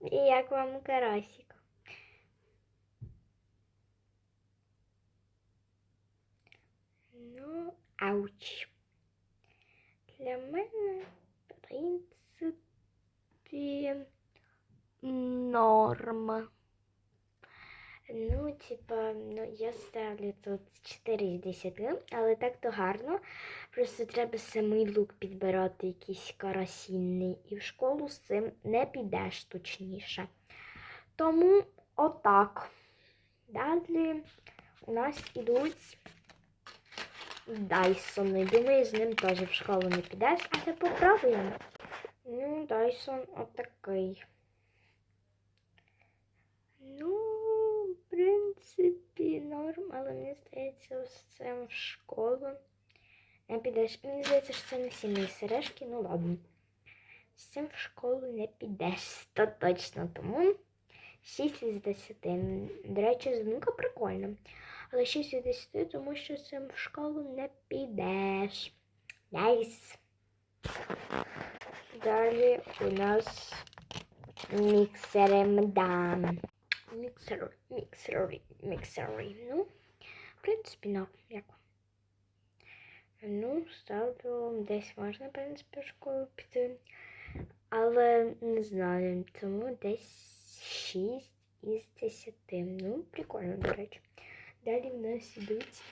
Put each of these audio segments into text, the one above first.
І як вам карасик? Ну, ауч. Для мене, в принципі, норма. Ну, типа, ну, я ставлю тут 4 з 10, але так то гарно. Просто треба самий лук підбирати якийсь карасінний. І в школу з цим не підеш точніше. Тому отак. Далі у нас ідуть Дайсони. Думаю, з ним теж в школу не підеш, але попробуємо. Ну, Дайсон отакий. Ну, в принципі, норм, але мені здається, з цим в школу не підеш. Мені здається, що це не сім'ї сережки, ну ладно. З цим в школу не підеш, то точно. Тому 6 із 10. До речі, змінка прикольна. Але 6 із 10, тому що з цим в школу не підеш. Найс. Далі у нас міксери мдам. Міксери, міксери, міксери. Ну, в принципі, ну, як? Ну, ставлю десь можна, в принципі, школу піти. Але не знаю, тому десь 6 із 10. Ну, прикольно, до речі. Далі в нас ідуть.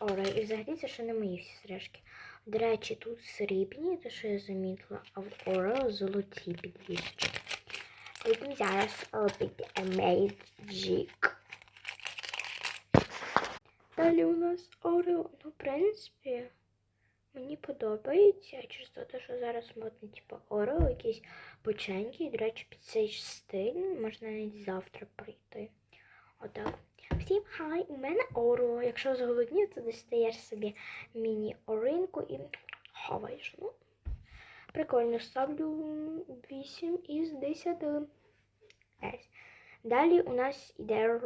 Ора, і взагалі це ще не мої всі сережки. До речі, тут срібні, те, що я замітила, а в Орео золоті підвісочки. Будемо зараз робити Magic. Далі у нас Орео. Ну, в принципі, мені подобається через те, що зараз модно, типу, Орео, якісь печеньки. До речі, під цей стиль можна навіть завтра прийти. Отак. Всім хай, у мене Орео. Якщо зголоднів, то достаєш собі міні-оринку і хаваєш. Ну, прикольно, ставлю 8 із 10. Ес. Далі у нас іде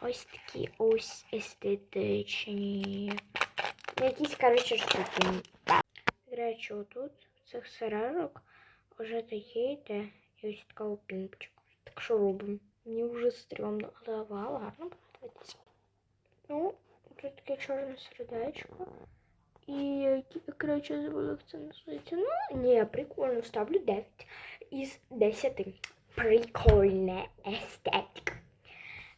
ось такі ось естетичні. Якісь, коротше, штуки. Речі, отут цих сережок вже таке йде і ось така опімпочка. Так що робимо? Мені вже стрьомно, але вау, гарно подивитися. Ну, тут таке чорне сердечко. І, короче, забула, як це називається. Ну, не, прикольно, ставлю 9 із 10. Прикольна естетика.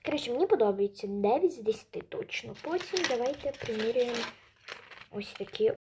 Коротше, мені подобається 9 з 10 точно. Потім давайте приміряємо ось такі